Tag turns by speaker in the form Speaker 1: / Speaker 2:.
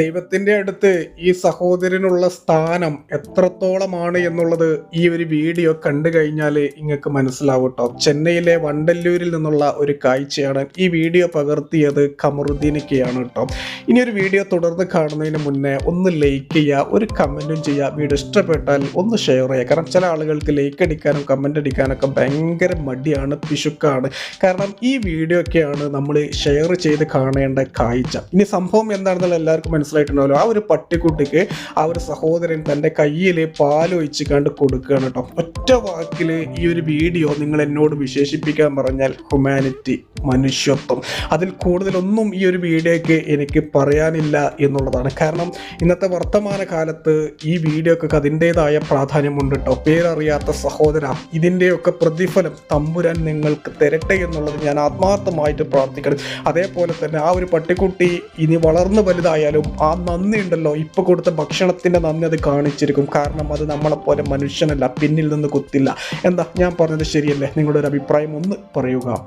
Speaker 1: ദൈവത്തിന്റെ അടുത്ത് ഈ സഹോദരനുള്ള സ്ഥാനം എത്രത്തോളമാണ് എന്നുള്ളത് ഈ ഒരു വീഡിയോ കണ്ടു കഴിഞ്ഞാൽ നിങ്ങൾക്ക് മനസ്സിലാവും കേട്ടോ ചെന്നൈയിലെ വണ്ടല്ലൂരിൽ നിന്നുള്ള ഒരു കാഴ്ചയാണ് ഈ വീഡിയോ പകർത്തിയത് കമറുദ്ദീനിക്കയാണ് കേട്ടോ ഇനി ഒരു വീഡിയോ തുടർന്ന് കാണുന്നതിന് മുന്നേ ഒന്ന് ലൈക്ക് ചെയ്യുക ഒരു കമന്റും ചെയ്യുക വീഡിയോ ഇഷ്ടപ്പെട്ടാൽ ഒന്ന് ഷെയർ ചെയ്യുക കാരണം ചില ആളുകൾക്ക് ലൈക്ക് അടിക്കാനും കമന്റ് അടിക്കാനൊക്കെ ഭയങ്കര മടിയാണ് പിശുക്കാണ്. കാരണം ഈ വീഡിയോ ഒക്കെയാണ് നമ്മൾ ഷെയർ ചെയ്ത് കാണേണ്ട കാഴ്ച. ഇനി സംഭവം എന്താണെന്നുള്ള എല്ലാവർക്കും മനസ്സിലായിട്ടുണ്ടാവല്ലോ. ആ ഒരു പട്ടിക്കുട്ടിക്ക് ആ ഒരു സഹോദരൻ തന്റെ കയ്യിൽ പാലൊഴിച്ച് കണ്ട് കൊടുക്കുകയാണ് കേട്ടോ. ഒറ്റ വാക്കിൽ ഈ ഒരു വീഡിയോ നിങ്ങൾ എന്നോട് വിശേഷിപ്പിക്കാൻ പറഞ്ഞാൽ ഹ്യൂമാനിറ്റി മനുഷ്യത്വം. അതിൽ കൂടുതലൊന്നും ഈ ഒരു വീഡിയോയ്ക്ക് എനിക്ക് പറയാനില്ല എന്നുള്ളതാണ്. കാരണം ഇന്നത്തെ വർത്തമാന കാലത്ത് ഈ വീഡിയോക്കൊക്കെ അതിന്റെതായ പ്രാധാന്യമുണ്ട് കേട്ടോ. പേരറിയാത്ത സഹോദര ഇതിന്റെയൊക്കെ പ്രതിഫലം തമ്പുരാൻ നിങ്ങൾക്ക് തരട്ടെ എന്നുള്ളത് ഞാൻ ആത്മാർത്ഥമായിട്ട് പ്രാർത്ഥിക്കണം. അതേപോലെ തന്നെ ആ ഒരു പട്ടിക്കുട്ടി ഇനി വളർന്നു വലുതായാലും ആ നന്ദി ഉണ്ടല്ലോ. ഇപ്പൊ കൊടുത്ത ഭക്ഷണത്തിന്റെ നന്ദി അത് കാണിച്ചിരിക്കും. കാരണം അത് നമ്മളെ നമ്മളെപ്പോലെ മനുഷ്യനല്ല പിന്നിൽ നിന്ന് കുത്തില്ല. എന്താ ഞാൻ പറഞ്ഞത് ശരിയല്ലേ? നിങ്ങളുടെ ഒരു അഭിപ്രായം ഒന്ന് പറയുക.